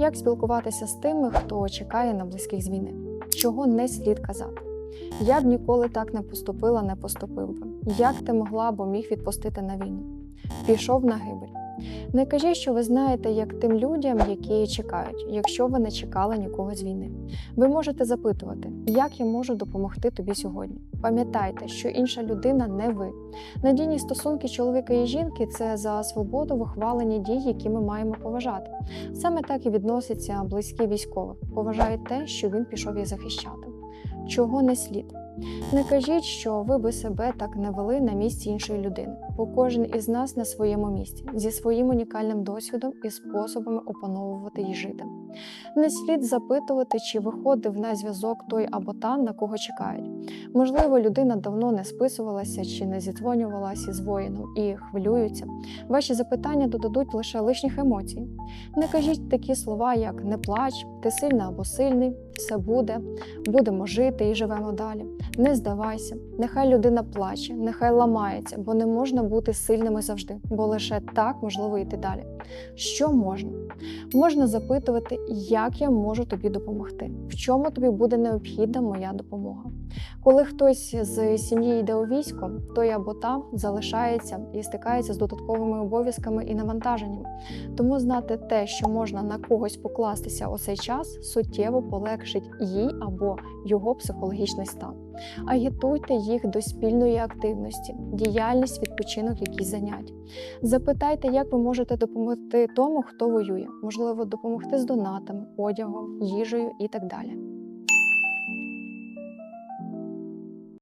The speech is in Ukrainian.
Як спілкуватися з тими, хто чекає на близьких з? Чого не слід казати? Я б ніколи так не поступила, не поступив би. Як ти могла або міг відпустити на війну? Пішов на гибель. Не кажіть, що ви знаєте, як тим людям, які чекають, якщо ви не чекали нікого з війни. Ви можете запитувати, як я можу допомогти тобі сьогодні. Пам'ятайте, що інша людина не ви. Надійні стосунки чоловіка і жінки це за свободу вихвалені дій, які ми маємо поважати. Саме так і відноситься близькі військових. Поважають те, що він пішов їх захищати. Чого не слід? Не кажіть, що ви би себе так не вели на місці іншої людини, бо кожен із нас на своєму місці зі своїм унікальним досвідом і способами опановувати і жити. Не слід запитувати, чи виходив на зв'язок той або та, на кого чекають. Можливо, людина давно не списувалася чи не зідзвонювалася з воїном і хвилюються. Ваші запитання додадуть лише лишніх емоцій. Не кажіть такі слова, як не плач, ти сильна або сильний, все буде, будемо жити і живемо далі. Не здавайся, нехай людина плаче, нехай ламається, бо не можна бути сильними завжди, бо лише так можливо йти далі. Що можна? Можна запитувати, як я можу тобі допомогти, в чому тобі буде необхідна моя допомога. Коли хтось з сім'ї йде у військо, той або та залишається і стикається з додатковими обов'язками і навантаженнями. Тому знати те, що можна на когось покластися у цей час, суттєво полегшить їй або його психологічний стан. Агітуйте їх до спільної активності, діяльність, відпочинок, якісь занять. Запитайте, як ви можете допомогти тому, хто воює, можливо, допомогти з донатами, одягом, їжею і так далі.